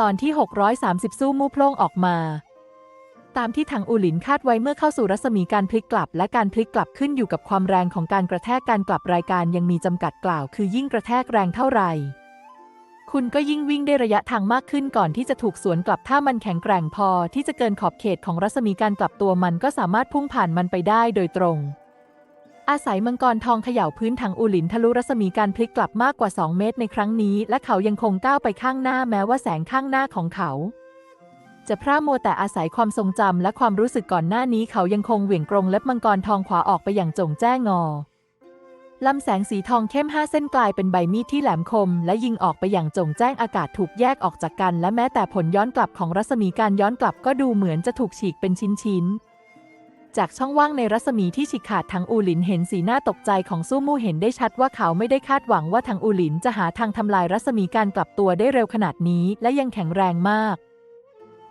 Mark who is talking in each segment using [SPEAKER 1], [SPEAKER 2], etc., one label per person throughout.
[SPEAKER 1] ตอนที่ 630 สู้มู่โพล่งออกมา ตามที่ทางอูหลินคาดไว้เมื่อเข้าสู่รัศมีการพลิกกลับ และการพลิกกลับขึ้นอยู่กับความแรงของการกระแทกการกลับรายการยังมีจำกัดกล่าว คือยิ่งกระแทกแรงเท่าไหร่คุณก็ยิ่งวิ่งได้ระยะทางมากขึ้นก่อนที่จะถูกสวนกลับถ้ามันแข็งแกร่งพอที่จะเกินขอบเขตของรัศมีการกลับตัวมันก็สามารถพุ่งผ่านมันไปได้โดยตรง อาศัยมังกรทองเขย่าพื้นทางอูหลินทะลุรัศมีการพลิกกลับมากกว่า 2 เมตรในครั้งนี้ และเขายังคงก้าวไปข้างหน้าแม้ว่าแสงข้างหน้าของเขา จะพร่ามัวแต่อาศัยความทรงจำและความรู้สึกก่อนหน้านี้เขายังคงเหวี่ยงกรงเล็บมังกรทองขวาออกไปอย่างจงแจ้งงอลำแสงสีทองเข้มห้าเส้นกลายเป็นใบมีดที่แหลมคม และยิงออกไปอย่างจงแจ้งอากาศถูกแยกออกจากกัน และแม้แต่ผลย้อนกลับของรัศมีการย้อนกลับก็ดูเหมือนจะถูกฉีกเป็นชิ้นๆ จากช่องว่างในรัศมีที่ฉีกขาดทางอูหลินเห็นสีหน้าตกใจของสู้มู่เห็นได้ชัดว่าเขาไม่ได้คาดหวังว่าทางอูหลินจะหาทางทำลายรัศมีการกลับตัวได้เร็วขนาดนี้และยังแข็งแรงมาก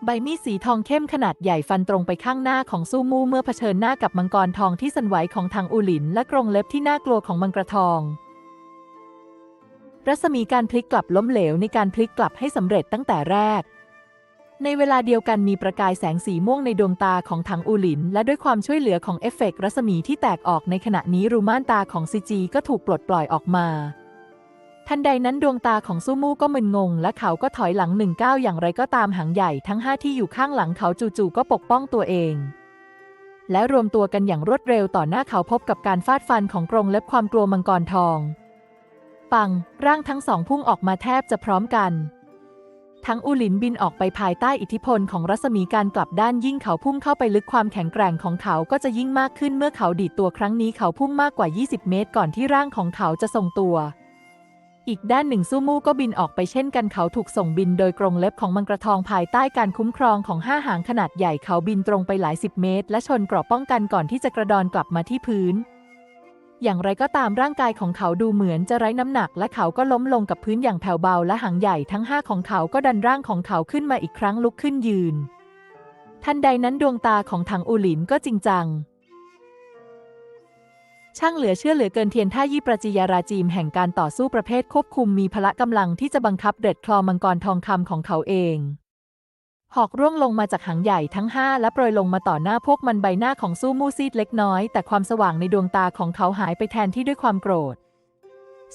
[SPEAKER 1] ใบมีดสีทองเข้มขนาดใหญ่ฟันตรงไปข้างหน้าของสู้มู่เมื่อเผชิญหน้ากับมังกรทองที่สันไหวของทางอูหลิน และกรงเล็บที่น่ากลัวของมังกรทอง รัศมีการพลิกกลับล้มเหลวในการพลิกกลับให้สำเร็จตั้งแต่แรก ในเวลาเดียวกันมีประกายแสงสีม่วงในดวงตาของถังอูหลิน และด้วยความช่วยเหลือของเอฟเฟกต์รัศมีที่แตกออกในขณะนี้รูม่านตาของซีจีก็ถูกปลดปล่อยออกมา ทันใดนั้นดวงตาของซูมูก็มึนงง และเขาก็ถอยหลังหนึ่งก้าวอย่างไรก็ตามหางใหญ่ทั้งห้าที่อยู่ข้างหลังเขาจู่ๆก็ปกป้องตัวเอง และรวมตัวกันอย่างรวดเร็วต่อหน้าเขาพบกับการฟาดฟันของกรงเล็บความกลัวมังกรทอง ปังร่างทั้งสองพุ่งออกมาแทบจะพร้อมกัน ทั้งอูหลินบินออกไปภายใต้อิทธิพลของรัศมีการกลับด้านยิ่งเขาพุ่งเข้าไปลึกความแข็งแกร่งของเขาก็จะยิ่งมากขึ้นเมื่อเขาดีดตัวครั้งนี้เขาพุ่งมากกว่า 20 เมตร ก่อนที่ร่างของเขาจะทรงตัว อีกด้านหนึ่งซูมูก็บินออกไปเช่นกันเขาถูกส่งบินโดยกรงเล็บของมังกรทองภายใต้การคุ้มครองของห้าหางขนาดใหญ่เขาบินตรงไปหลายสิบเมตร และชนกรอบป้องกันก่อนที่จะกระดอนกลับมาที่พื้น อย่างไรก็ตามร่างกายของเขาดูเหมือนจะไร้น้ำหนัก และเขาก็ล้มลงกับพื้นอย่างแผ่วเบาและหางใหญ่ทั้งห้าของเขาก็ดันร่างของเขาขึ้นมาอีกครั้งลุกขึ้นยืน ทันใดนั้นดวงตาของถังอูหลินก็จริงจัง ช่างเหลือเชื่อเหลือเกินเทียนท่ายี่ประจิยาราจีมแห่งการต่อสู้ประเภทควบคุมมีพละกำลังที่จะบังคับเด็ดคลอมังกรทองคำของเขาเอง หอกร่วงลงมาจากหางใหญ่ทั้งห้าและโปรยลงมาต่อหน้าพวกมันใบหน้าของสู้มูซีดเล็กน้อย แต่ความสว่างในดวงตาของเขาหายไปแทนที่ด้วยความโกรธ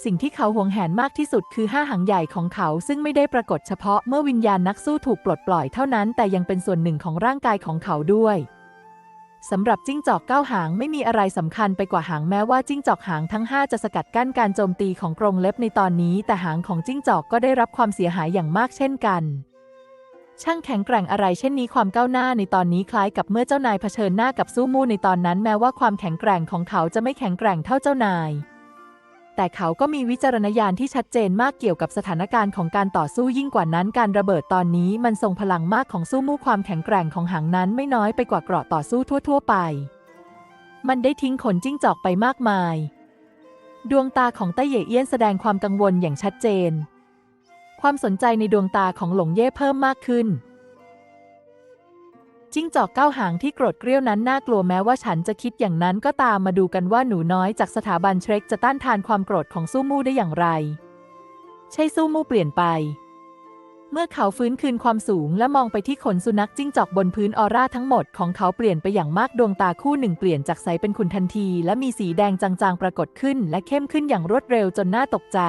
[SPEAKER 1] สิ่งที่เขาหวงแหนมากที่สุดคือห้าหางใหญ่ของเขาซึ่งไม่ได้ปรากฏเฉพาะเมื่อวิญญาณนักสู้ถูกปลดปล่อยเท่านั้นแต่ยังเป็นส่วนหนึ่งของร่างกายของเขาด้วยสำหรับจิ้งจอกเก้าหางไม่มีอะไรสำคัญไปกว่าหางแม้ว่าจิ้งจอกหางทั้งห้าจะสกัดกั้นการโจมตีของกรงเล็บในตอนนี้ แต่หางของจิ้งจอกก็ได้รับความเสียหายอย่างมากเช่นกัน ช่างแข็งแกร่งอะไรเช่นนี้ความก้าวหน้าในตอนนี้คล้ายกับเมื่อเจ้านายเผชิญหน้ากับสู้มู่ในตอนนั้นแม้ว่าความแข็งแกร่งของเขาจะไม่แข็งแกร่งเท่าเจ้านาย แต่เขาก็มีวิจารณญาณที่ชัดเจนมากเกี่ยวกับสถานการณ์ของการต่อสู้ยิ่งกว่านั้นการระเบิดตอนนี้มันทรงพลังมากของสู้มู่ความแข็งแกร่งของหางนั้นไม่น้อยไปกว่าเกราะต่อสู้ทั่ว ๆ ไป มันได้ทิ้งขนจิ้งจอกไปมากมาย ดวงตาของไต้เหยเอี้ยนแสดงความกังวลอย่างชัดเจน ความสนใจในดวงตาของหลงเย่เพิ่มมากขึ้น จิ้งจอกเก้าหางที่โกรธเกรี้ยวนั้นน่ากลัวแม้ว่าฉันจะคิดอย่างนั้นก็ตามมาดูกันว่าหนูน้อยจากสถาบันเทรคจะต้านทานความโกรธของสู้มู่ได้อย่างไร ใช่สู้มู่เปลี่ยนไป เมื่อเขาฟื้นคืนความสูงและมองไปที่ขนสุนัขจิ้งจอกบนพื้นออร่าทั้งหมดของเขาเปลี่ยนไปอย่างมากดวงตาคู่หนึ่งเปลี่ยนจากใสเป็นขุ่นทันที และมีสีแดงจางๆปรากฏขึ้น และเข้มขึ้นอย่างรวดเร็วจนน่าตกใจ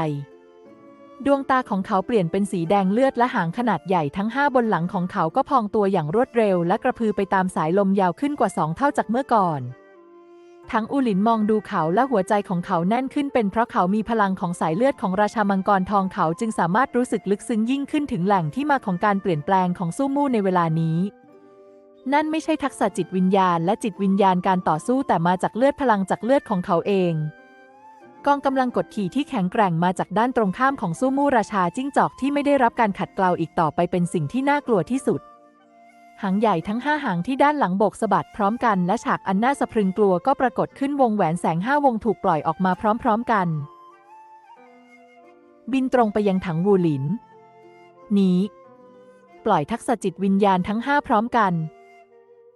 [SPEAKER 1] ดวงตาของเขาเปลี่ยนเป็นสีแดงเลือดและหางขนาดใหญ่ทั้งห้าบนหลังของเขาก็พองตัวอย่างรวดเร็ว และกระพือไปตามสายลมยาวขึ้นกว่าสองเท่าจากเมื่อก่อน ทั้งอูหลินมองดูเขาและหัวใจของเขาแน่นขึ้นเป็นเพราะเขามีพลังของสายเลือดของราชามังกรทองเขาจึงสามารถรู้สึกลึกซึ้งยิ่งขึ้นถึงแหล่งที่มาของการเปลี่ยนแปลงของสู้มู่ในเวลานี้ นั่นไม่ใช่ทักษะจิตวิญญาณ และจิตวิญญาณการต่อสู้แต่มาจากเลือดพลังจากเลือดของเขาเอง กองกำลังกดขี่ที่แข็งแกร่งมาจากด้านตรงข้ามของสู้มู่ราชาจิ้งจอกที่ไม่ได้รับการขัดเกลาอีกต่อไปเป็นสิ่งที่น่ากลัวที่สุด หางใหญ่ทั้งห้าหางที่ด้านหลังโบกสะบัดพร้อมกันและฉากอันน่าสะพรึงกลัวก็ปรากฏขึ้นวงแหวนแสงห้าวงถูกปล่อยออกมาพร้อมๆกัน บินตรงไปยังถังวูหลิน นี้ ปล่อยทักษะจิตวิญญาณทั้งห้าพร้อมกัน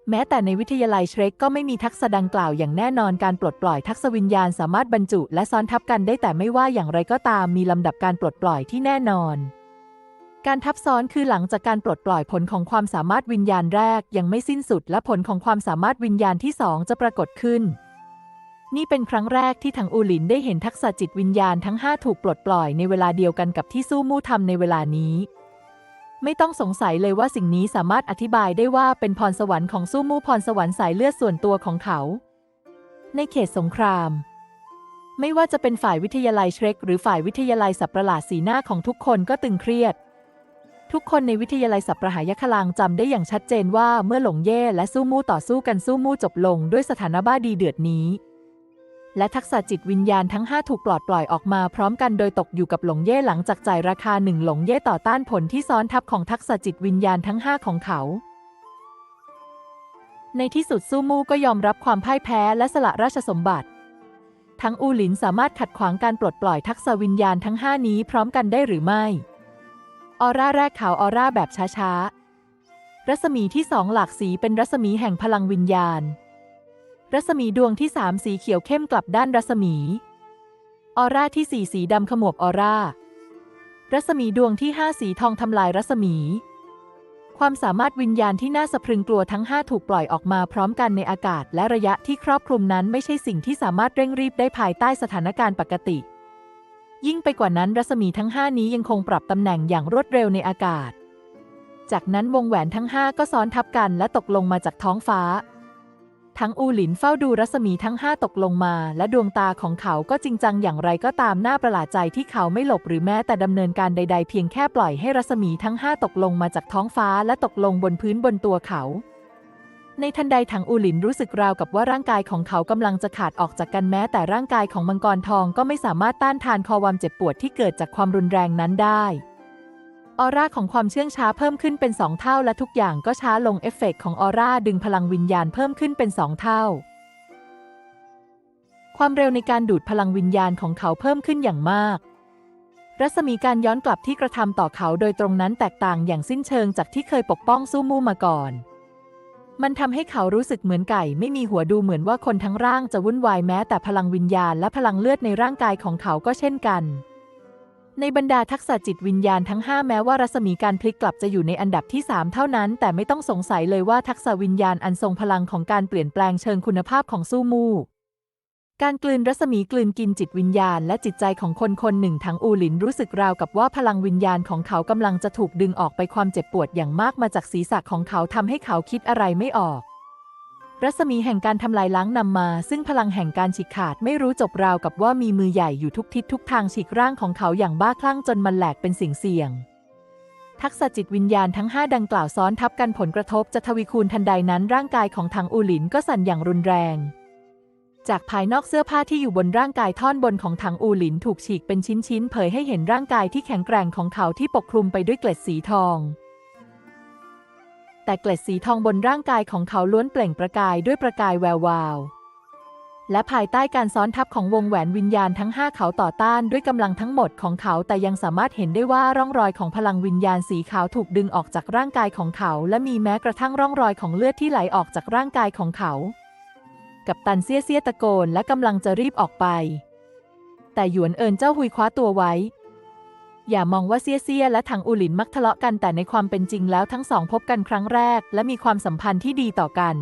[SPEAKER 1] แม้แต่ในวิทยาลัยเชรกก็ไม่มีทักษะดังกล่าวอย่างแน่นอนการปลดปล่อยทักษะวิญญาณสามารถบรรจุและซ้อนทับกันได้แต่ไม่ว่าอย่างไรก็ตามมีลำดับการปลดปล่อยที่แน่นอน การทับซ้อนคือหลังจากการปลดปล่อยผลของความสามารถวิญญาณแรกยังไม่สิ้นสุด และผลของความสามารถวิญญาณที่สองจะปรากฏขึ้น นี่เป็นครั้งแรกที่ทางอูหลินได้เห็นทักษะจิตวิญญาณทั้ง 5 ถูกปลดปล่อยในเวลาเดียวกันกับที่สู้มู่ทำในเวลานี้ ไม่ต้องสงสัยเลยว่าสิ่งนี้สามารถอธิบายได้ว่าเป็นพรสวรรค์ของสู้มู่พรสวรรค์สายเลือดส่วนตัวของเขา ในเขตสงคราม ไม่ว่าจะเป็นฝ่ายวิทยาลัยเชรกหรือฝ่ายวิทยาลัยสับประหลาดสีหน้าของทุกคนก็ตึงเครียด ทุกคนในวิทยาลัยสับประหายคลางจำได้อย่างชัดเจนว่าเมื่อหลงเย่และสู้มู่ต่อสู้กันสู้มู่จบลงด้วยสถานะบ้าดีเดือดนี้ และทักษะจิตวิญญาณทั้ง 5 ถูกปลอดปล่อยออกมาพร้อมกันโดยตกอยู่กับหลงเย่หลังจากจ่ายราคาหนึ่งหลงเย่ต่อต้านผลที่ซ้อนทับของทักษะจิตวิญญาณทั้ง 5 ของเขา ในที่สุดสู้มู่ก็ยอมรับความพ่ายแพ้และสละราชสมบัติ ทั้งอูหลินสามารถขัดขวางการปลดปล่อยทักษะวิญญาณทั้ง 5 นี้พร้อมกันได้หรือไม่ ออร่าแรกขาวออร่าแบบช้าๆ รัศมีที่สองหลากสีเป็นรัศมีแห่งพลังวิญญาณ รัศมีดวงที่สามสีเขียวเข้มกลับด้านรัศมี ออร่าที่สี่สีดำขมวบออร่า รัศมีดวงที่ห้าสีทองทำลายรัศมี ความสามารถวิญญาณที่น่าสะพรึงกลัวทั้ง5ถูกปล่อยออกมาพร้อมกันในอากาศ และระยะที่ครอบคลุมนั้นไม่ใช่สิ่งที่สามารถเร่งรีบได้ภายใต้สถานการณ์ปกติ ยิ่งไปกว่านั้นรัศมีทั้ง5นี้ยังคงปรับตำแหน่งอย่างรวดเร็วในอากาศ จากนั้นวงแหวนทั้ง5ก็ซ้อนทับกันและตกลงมาจากท้องฟ้า ทั้งอูหลินเฝ้าดูรัศมีทั้ง5ตกลงมา และดวงตาของเขาก็จริงจังอย่างไรก็ตามน่าประหลาดใจที่เขาไม่หลบหรือแม้แต่ดำเนินการใด ๆ เพียงแค่ปล่อยให้รัศมีทั้ง5ตกลงมาจากท้องฟ้าและตกลงบนพื้นบนตัวเขา ในทันใดถังอูหลินรู้สึกราวกับว่าร่างกายของเขากำลังจะขาดออกจากกันแม้ แต่ร่างกายของมังกรทองก็ไม่สามารถต้านทานคอความเจ็บปวดที่เกิดจากความรุนแรงนั้นได้ ออร่าของความเชื่องช้าเพิ่มขึ้นเป็นสองเท่าและทุกอย่างก็ช้าลงเอฟเฟกต์ของออร่าดึงพลังวิญญาณเพิ่มขึ้นเป็นสองเท่า ความเร็วในการดูดพลังวิญญาณของเขาเพิ่มขึ้นอย่างมาก รัศมีการย้อนกลับที่กระทำต่อเขาโดยตรงนั้นแตกต่างอย่างสิ้นเชิงจากที่เคยปกป้องสู้มู่มาก่อน มันทำให้เขารู้สึกเหมือนไก่ไม่มีหัวดูเหมือนว่าคนทั้งร่างจะวุ่นวายแม้แต่พลังวิญญาณและพลังเลือดในร่างกายของเขาก็เช่นกัน ในบรรดาทักษะจิตวิญญาณทั้ง 5 แม้ว่ารัศมีการพลิกกลับจะอยู่ในอันดับที่ 3 เท่านั้น แต่ไม่ต้องสงสัยเลยว่าทักษะวิญญาณอันทรงพลังของการเปลี่ยนแปลงเชิงคุณภาพของสู้มู่การกลืนรัศมีกลืนกินจิตวิญญาณและจิตใจของคนคนหนึ่งทั้งอูหลินรู้สึกราวกับว่าพลังวิญญาณของเขากำลังจะถูกดึงออกไปความเจ็บปวดอย่างมากมาจากศีรษะของเขาทำให้เขาคิดอะไรไม่ออก รัศมีแห่งการทำลายล้างนำมา ซึ่งพลังแห่งการฉีกขาดไม่รู้จบราวกับว่ามีมือใหญ่อยู่ทุกทิศทุกทางฉีกร่างของเขาอย่างบ้าคลั่งจนมันแหลกเป็นสิ่งเสี่ยง ทักษะจิตวิญญาณทั้ง 5 ดังกล่าวซ้อนทับกันผลกระทบจะทวีคูณทันใดนั้นร่างกายของทางอูหลินก็สั่นอย่างรุนแรง จากภายนอกเสื้อผ้าที่อยู่บนร่างกายท่อนบนของถังอูหลินถูกฉีกเป็นชิ้นๆเผยให้เห็นร่างกายที่แข็งแกร่งของเขาที่ปกคลุมไปด้วยเกล็ดสีทอง แต่เกล็ดสีทองบนร่างกายของเขาล้วนเปล่งประกายด้วยประกายแวววาว และภายใต้การซ้อนทับของวงแหวนวิญญาณทั้ง5เขาต่อต้านด้วยกำลังทั้งหมดของเขาแต่ยังสามารถเห็นได้ว่าร่องรอยของพลังวิญญาณสีขาวถูกดึงออกจากร่างกายของเขา และมีแม้กระทั่งร่องรอยของเลือดที่ไหลออกจากร่างกายของเขา กับตันเซียเซียตะโกนและกำลังจะรีบออกไป แต่หยวนเอินเจ้าหุยคว้าตัวไว้ อย่ามองว่าเซียเซียและถังอูหลินมักทะเลาะกันแต่ในความเป็นจริงแล้วทั้งสองพบกันครั้งแรก และมีความสัมพันธ์ที่ดีต่อกัน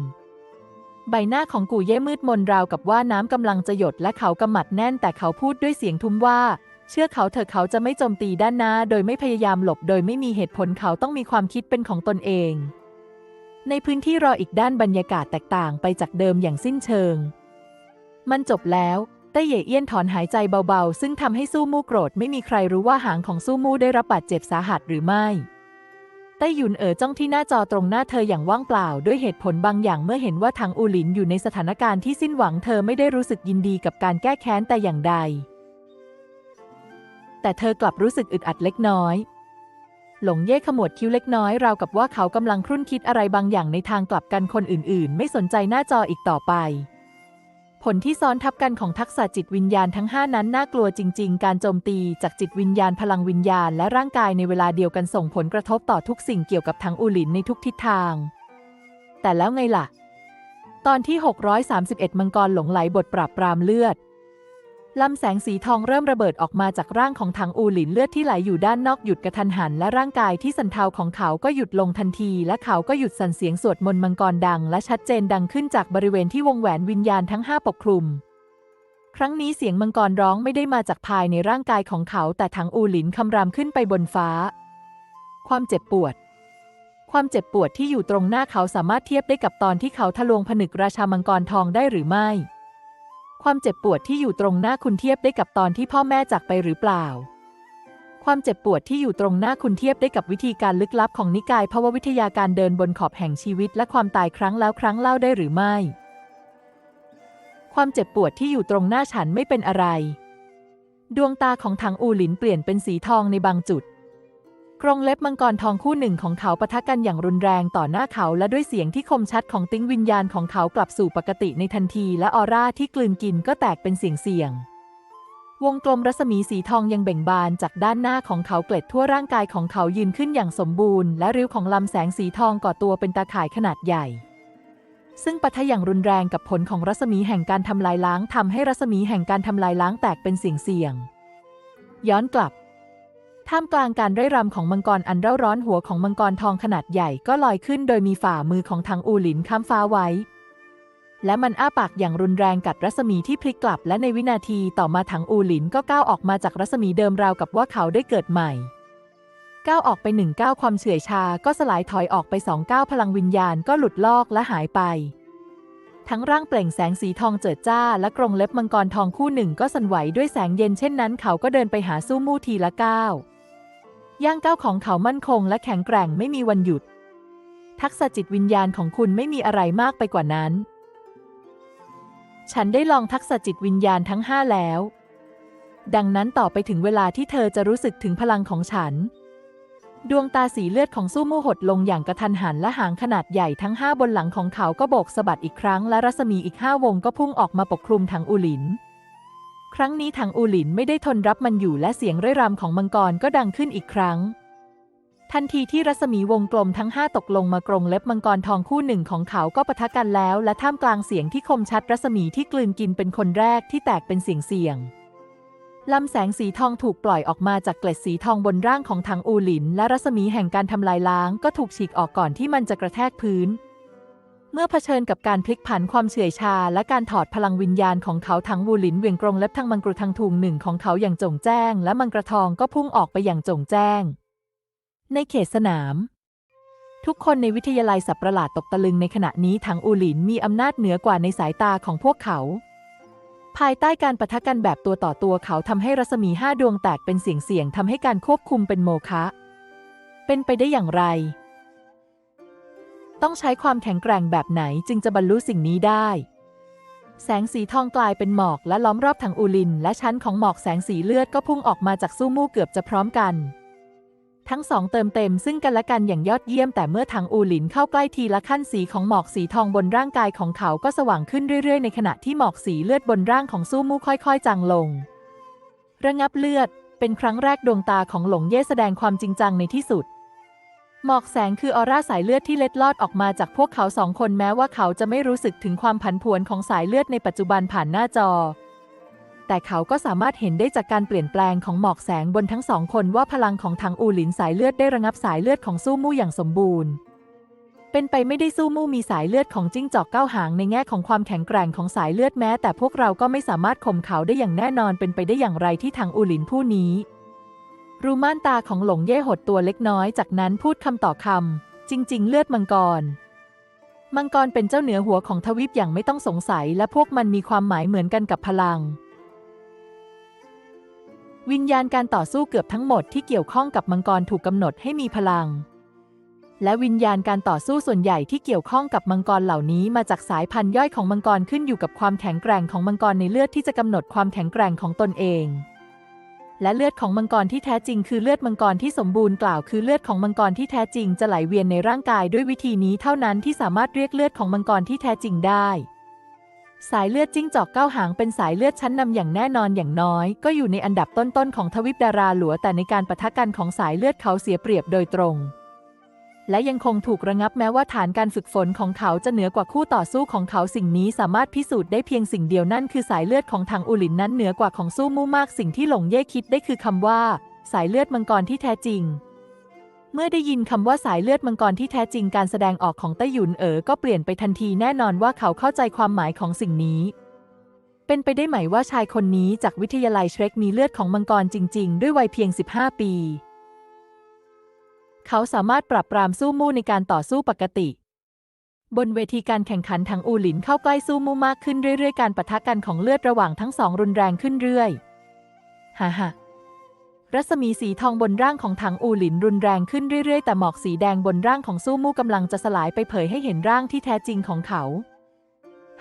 [SPEAKER 1] ใบหน้าของกูเย่มืดมนราวกับว่าน้ำกำลังจะหยดและเขากำมัดแน่นแต่เขาพูดด้วยเสียงทุ้มว่า เชื่อเขาเถอะเขาจะไม่โจมตีด้านหน้า โดยไม่พยายามหลบ โดยไม่มีเหตุผลเขาต้องมีความคิดเป็นของตนเอง ในพื้นที่รออีกด้านบรรยากาศแตกต่างไปจากเดิมอย่างสิ้นเชิง มันจบแล้ว ไต้เย่เอี้ยนถอนหายใจเบาๆ ซึ่งทำให้สู้มู่โกรธไม่มีใครรู้ว่าหางของสู้มู่ได้รับบาดเจ็บสาหัสหรือไม่ไต้หยุนเอ๋อจ้องที่หน้าจอตรงหน้าเธออย่างว่างเปล่า ด้วยเหตุผลบางอย่างเมื่อเห็นว่าทางอูหลินอยู่ในสถานการณ์ที่สิ้นหวังเธอไม่ได้รู้สึกยินดีกับการแก้แค้นแต่อย่างใด แต่เธอกลับรู้สึกอึดอัดเล็กน้อย หลงเย่ขมวดคิ้วเล็กน้อยราวกับว่าเขากำลังครุ่นคิดอะไรบางอย่างในทางกลับกันคนอื่นๆ ไม่สนใจหน้าจออีกต่อไป ผลที่ซ้อนทับกันของทักษะจิตวิญญาณทั้ง 5 นั้นน่ากลัวจริง ๆ การโจมตีจากจิตวิญญาณพลังวิญญาณและร่างกายในเวลาเดียวกันส่งผลกระทบต่อทุกสิ่งเกี่ยวกับทางอูหลินในทุกทิศทาง แต่แล้วไงล่ะ ตอนที่ 631 มังกรหลงไหลบทปราบปรามเลือด ลำแสงสีทองเริ่มระเบิดออกมาจากร่างของถังอูหลินเลือดที่ไหลอยู่ด้านนอกหยุดกระทันหัน และร่างกายที่สันเทาของเขาก็หยุดลงทันที และเขาก็หยุดสั่นเสียงสวดมนต์มังกรดัง และชัดเจนดังขึ้นจากบริเวณที่วงแหวนวิญญาณทั้งห้าปกคลุม ครั้งนี้เสียงมังกรร้องไม่ได้มาจากภายในร่างกายของเขา แต่ถังอูหลินคำรามขึ้นไปบนฟ้า ความเจ็บปวดความเจ็บปวดที่อยู่ตรงหน้าเขาสามารถเทียบได้กับตอนที่เขาทะลวงผนึกราชามังกรทองได้หรือไม่ ความเจ็บปวดที่อยู่ตรงหน้าคุณเทียบได้กับตอนที่พ่อแม่จากไปหรือเปล่า ความเจ็บปวดที่อยู่ตรงหน้าคุณเทียบได้กับวิธีการลึกลับของนิกายภาววิทยาการเดินบนขอบแห่งชีวิตและความตายครั้งแล้วครั้งเล่าได้หรือไม่ ความเจ็บปวดที่อยู่ตรงหน้าฉันไม่เป็นอะไร ดวงตาของถังอูหลินเปลี่ยนเป็นสีทองในบางจุด กรงเล็บมังกรทองคู่หนึ่งของเขาปะทะกันอย่างรุนแรงต่อหน้าเขาและด้วยเสียงที่คมชัดของติ้งวิญญาณของเขากลับสู่ปกติในทันที และออร่าที่กลืนกินก็แตกเป็นเสียงเสียง วงกลมรัศมีสีทองยังเบ่งบานจากด้านหน้าของเขาเกล็ดทั่วร่างกายของเขายืนขึ้นอย่างสมบูรณ์และริ้วของลำแสงสีทองก่อตัวเป็นตาข่ายขนาดใหญ่ ซึ่งปะทะอย่างรุนแรงกับผลของรัศมีแห่งการทำลายล้างทำให้รัศมีแห่งการทำลายล้างแตกเป็นเสียงเสียง ย้อนกลับ ท่ามกลางการไร่รำของมังกรอันเร่าร้อนหัวของมังกรทองขนาดใหญ่ก็ลอยขึ้นโดยมีฝ่ามือของทางอูหลินค้ำฟ้าไว้ และมันอ้าปากอย่างรุนแรงกัดรัศมีที่พลิกกลับและในวินาทีต่อมาถังอูหลินก็ก้าวออกมาจากรัศมีเดิมราวกับว่าเขาได้เกิดใหม่ก้าวออกไปหนึ่งก้าวความเฉื่อยชาก็สลายถอยออกไปสองก้าวพลังวิญญาณก็หลุดลอกและหายไป ทั้งร่างเปล่งแสงสีทองเจิดจ้า และกรงเล็บมังกรทองคู่หนึ่งก็สั่นไหวด้วยแสงเย็นเช่นนั้นเขาก็เดินไปหาสู้มู่ทีละก้าว ย่างก้าวของเขามั่นคงและแข็งแกร่งไม่มีวันหยุด ทักษะจิตวิญญาณของคุณไม่มีอะไรมากไปกว่านั้น ฉันได้ลองทักษะจิตวิญญาณทั้งห้าแล้ว ดังนั้นต่อไปถึงเวลาที่เธอจะรู้สึกถึงพลังของฉัน ดวงตาสีเลือดของสู้มู่หดลงอย่างกระทันหันและหางขนาดใหญ่ทั้งห้าบนหลังของเขาก็โบกสะบัดอีกครั้งและรัศมีอีกห้าวงก็พุ่งออกมาปกคลุมถังอูหลิน ครั้งนี้ถังอูหลินไม่ได้ทนรับมันอยู่และเสียงเร่รำของมังกรก็ดังขึ้นอีกครั้ง ทันทีที่รัศมีวงกลมทั้งห้าตกลงมากรงเล็บมังกรทองคู่หนึ่งของเขาก็ปะทะกันแล้ว และท่ามกลางเสียงที่คมชัดรัศมีที่กลืนกินเป็นคนแรกที่แตกเป็นเสียงเสียงลำแสงสีทองถูกปล่อยออกมาจากเกล็ดสีทองบนร่างของถังอูหลิน และรัศมีแห่งการทำลายล้างก็ถูกฉีกออกก่อนที่มันจะกระแทกพื้น เมื่อเผชิญกับการพลิกผันความเฉื่อยชา และการถอดพลังวิญญาณของเขาทั้งวูหลินเวียงกรงเล็บทั้งมังกรทางทูงหนึ่งของเขาอย่างจงแจ้ง และมังกรทองก็พุ่งออกไปอย่างจงแจ้ง ในเขตสนาม ทุกคนในวิทยาลัยสับประหลาดตกตะลึงในขณะนี้ถังอูหลินมีอำนาจเหนือกว่าในสายตาของพวกเขา ภายใต้การปะทะกันแบบตัวต่อตัวเขาทำให้รัศมีห้าดวงแตกเป็นเสียงเสียงทำให้การควบคุมเป็นโมฆะเป็นไปได้อย่างไร ต้องใช้ความแข็งแกร่งแบบไหนจึงจะบรรลุสิ่งนี้ได้ แสงสีทองกลายเป็นหมอกและล้อมรอบถังอูลิน และชั้นของหมอกแสงสีเลือดก็พุ่งออกมาจากสู้มู่เกือบจะพร้อมกัน ทั้งสองเติมเต็มซึ่งกันและกันอย่างยอดเยี่ยมแต่เมื่อถังอูลินเข้าใกล้ทีละขั้นสีของหมอกสีทองบนร่างกายของเขาก็สว่างขึ้นเรื่อยๆ ในขณะที่หมอกสีเลือดบนร่างของสู้มู่ค่อย ๆ จางลง ระงับเลือด เป็นครั้งแรกดวงตาของหลงเย่แสดงความจริงจังในที่สุด หมอกแสงคือออร่าสายเลือดที่เล็ดลอดออกมาจากพวกเขาสองคนแม้ว่าเขาจะไม่รู้สึกถึงความผันผวนของสายเลือดในปัจจุบันผ่านหน้าจอ แต่เขาก็สามารถเห็นได้จากการเปลี่ยนแปลงของหมอกแสงบนทั้งสองคนว่าพลังของทางอูหลินสายเลือดได้ระงับสายเลือดของสู้มู่อย่างสมบูรณ์ เป็นไปไม่ได้สู้มู่มีสายเลือดของจิ้งจอกเก้าหางในแง่ของความแข็งแกร่งของสายเลือดแม้ แต่พวกเราก็ไม่สามารถข่มเขาได้อย่างแน่นอนเป็นไปได้อย่างไรที่ทางอูหลินผู้นี้ รูม่านตาของหลงเย่หดตัวเล็กน้อยจากนั้นพูดคำต่อคำจริง ๆ เลือดมังกร มังกรเป็นเจ้าเหนือหัวของทวีปอย่างไม่ต้องสงสัย และพวกมันมีความหมายเหมือนกันกับพลัง วิญญาณการต่อสู้เกือบทั้งหมดที่เกี่ยวข้องกับมังกรถูกกำหนดให้มีพลัง และวิญญาณการต่อสู้ส่วนใหญ่ที่เกี่ยวข้องกับมังกรเหล่านี้มาจากสายพันธุ์ย่อยของมังกรขึ้นอยู่กับความแข็งแกร่งของมังกรในเลือดที่จะกำหนดความแข็งแกร่งของตนเอง และเลือดของมังกรที่แท้จริงคือเลือดมังกรที่สมบูรณ์กล่าวคือเลือดของมังกรที่แท้จริงจะไหลเวียนในร่างกายด้วยวิธีนี้เท่านั้นที่สามารถเรียกเลือดของมังกรที่แท้จริงได้ สายเลือดจิ้งจอกเก้าหางเป็นสายเลือดชั้นนำอย่างแน่นอนอย่างน้อย ก็อยู่ในอันดับต้นๆของทวิปดาราหลัวแต่ในการปะทะกันของสายเลือดเขาเสียเปรียบโดยตรง และยังคงถูกระงับแม้ว่าฐานการฝึกฝนของเขาจะเหนือกว่าคู่ต่อสู้ของเขาสิ่งนี้สามารถพิสูจน์ได้เพียงสิ่งเดียวนั่นคือสายเลือดของทางอูหลินนั้นเหนือกว่าของสู้มู่มากสิ่งที่หลงเย่คิดได้คือคำว่า สายเลือดมังกรที่แท้จริง เมื่อได้ยินคำว่าสายเลือดมังกรที่แท้จริงการแสดงออกของไต้หยุนเอ๋อก็เปลี่ยนไปทันทีแน่นอนว่าเขาเข้าใจความหมายของสิ่งนี้เป็นไปได้ไหมว่าชายคนนี้จากวิทยาลัยเชรกมีเลือดของมังกรจริง ๆ ด้วยวัยเพียง 15 ปี เขาสามารถปรับปรามสู้มู่ในการต่อสู้ปกติ บนเวทีการแข่งขันทางอูหลินเข้าใกล้สู้มู่มากขึ้นเรื่อยๆ การปะทะกันของเลือดระหว่างทั้งสองรุนแรงขึ้นเรื่อยฮ่าฮ่ารัศมีสีทองบนร่างของถังอูหลินรุนแรงขึ้นเรื่อยๆ แต่หมอกสีแดงบนร่างของสู้มู่กำลังจะสลายไปเผยให้เห็นร่างที่แท้จริงของเขา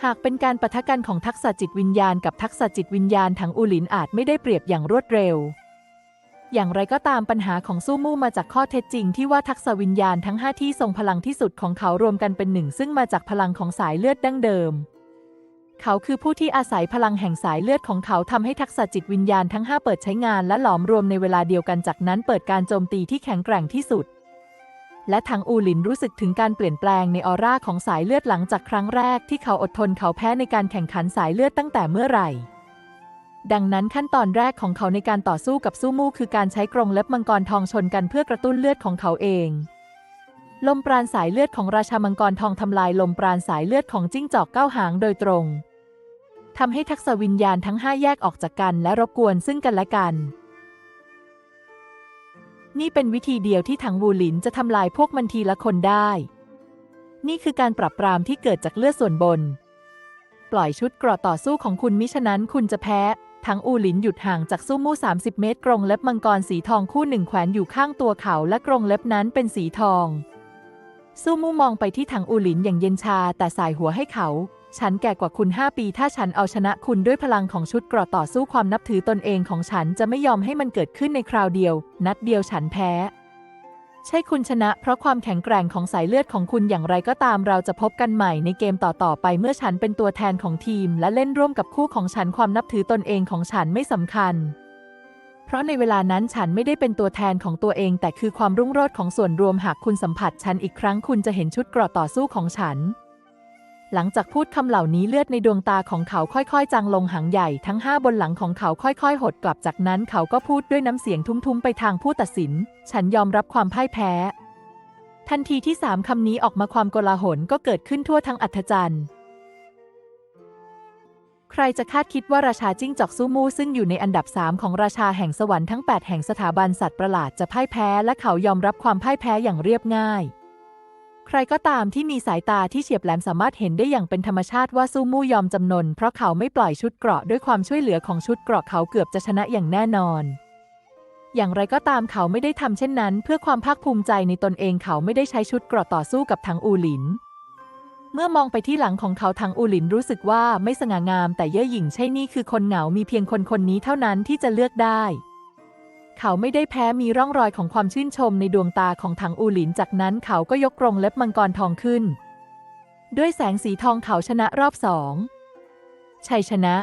[SPEAKER 1] หากเป็นการปะทะกันของทักษะจิตวิญญาณกับทักษะจิตวิญญาณถังอูหลินอาจไม่ได้เปรียบอย่างรวดเร็ว อย่างไรก็ตามปัญหาของสู้มู่มาจากข้อเท็จจริงที่ว่าทักษะวิญญาณทั้ง 5 ที่ทรงพลังที่สุดของเขารวมกันเป็นหนึ่งซึ่งมาจากพลังของสายเลือดดั้งเดิม เขาคือผู้ที่อาศัยพลังแห่งสายเลือดของเขาทำให้ทักษะจิตวิญญาณทั้ง 5 เปิดใช้งานและหลอมรวมในเวลาเดียวกันจากนั้นเปิดการโจมตีที่แข็งแกร่งที่สุด และทางอูหลินรู้สึกถึงการเปลี่ยนแปลงในออร่าของสายเลือดหลังจากครั้งแรกที่เขาอดทนเขาแพ้ในการแข่งขันสายเลือดตั้งแต่เมื่อไหร่ ดังนั้นขั้นตอนแรกของเขาในการต่อสู้กับสู้มู่คือการใช้กรงเล็บมังกรทองชนกันเพื่อกระตุ้นเลือดของเขาเอง ลมปราณสายเลือดของราชามังกรทองทำลายลมปราณสายเลือดของจิ้งจอกเก้าหางโดยตรงทำให้ทักษวิญญาณทั้งห้าแยกออกจากกันและรบกวนซึ่งกันและกัน นี่เป็นวิธีเดียวที่ถังวูหลินจะทำลายพวกมันทีละคนได้ นี่คือการปรับปรามที่เกิดจากเลือดส่วนบน ปล่อยชุดเกราะต่อสู้ของคุณมิฉะนั้นคุณจะแพ้ ทั้งอูหลินหยุดห่างจากสู้มู่ 30 เมตร กรงเล็บมังกรสีทองคู่หนึ่งแขวนอยู่ข้างตัวเขาและกรงเล็บนั้นเป็นสีทอง สู้มู่มองไปที่ถังอูหลินอย่างเย็นชา แต่สายหัวให้เขา ฉันแก่กว่าคุณ 5 ปี ถ้าฉันเอาชนะคุณด้วยพลังของชุดเกราะต่อสู้ความนับถือตนเองของฉันจะไม่ยอมให้มันเกิดขึ้นในคราวเดียว นัดเดียวฉันแพ้ ใช่คุณชนะ เพราะความแข็งแกร่งของสายเลือดของคุณอย่างไรก็ตามเราจะพบกันใหม่ในเกมต่อๆไปเมื่อฉันเป็นตัวแทนของทีม และเล่นร่วมกับคู่ของฉันความนับถือตนเองของฉันไม่สำคัญ เพราะในเวลานั้นฉันไม่ได้เป็นตัวแทนของตัวเอง แต่คือความรุ่งโรจน์ของส่วนรวมหากคุณสัมผัสฉันอีกครั้งคุณจะเห็นชุดเกราะต่อสู้ของฉัน หลังจากพูดคำเหล่านี้เลือดในดวงตาของเขาค่อยๆ จางลงหางใหญ่ทั้งห้าบนหลังของเขาค่อยๆ หดกลับจากนั้นเขาก็พูดด้วยน้ำเสียงทุ้มๆ ไปทางผู้ตัดสิน ฉันยอมรับความพ่ายแพ้ ทันทีที่สามคำนี้ออกมาความโกลาหลก็เกิดขึ้นทั่วทั้งอัธจันทร์ใครจะคาดคิดว่าราชาจิ้งจอกซูมูซึ่งอยู่ในอันดับ3ของราชาแห่งสวรรค์ทั้ง 8 แห่งสถาบันสัตว์ประหลาดจะพ่ายแพ้ และเขายอมรับความพ่ายแพ้อย่างเรียบง่าย ใครก็ตามที่มีสายตาที่เฉียบแหลมสามารถเห็นได้อย่างเป็นธรรมชาติว่าซูมูยอมจำนน เพราะเขาไม่ปล่อยชุดเกราะด้วยความช่วยเหลือของชุดเกราะเขาเกือบจะชนะอย่างแน่นอน อย่างไรก็ตามเขาไม่ได้ทำเช่นนั้น เพื่อความภาคภูมิใจในตนเองเขาไม่ได้ใช้ชุดเกราะต่อสู้กับทางอูหลิน เมื่อมองไปที่หลังของเขาทางอูหลินรู้สึกว่าไม่สง่างามแต่เย่อหยิ่งใช่นี่คือคนเหงามีเพียงคนคนนี้เท่านั้นที่จะเลือกได้ เขาไม่ได้แพ้มีร่องรอยของความชื่นชมในดวงตาของถังอูหลิน จากนั้นเขาก็ยกกรงเล็บมังกรทองขึ้น ด้วยแสงสีทองเขาชนะรอบสองชัยชนะ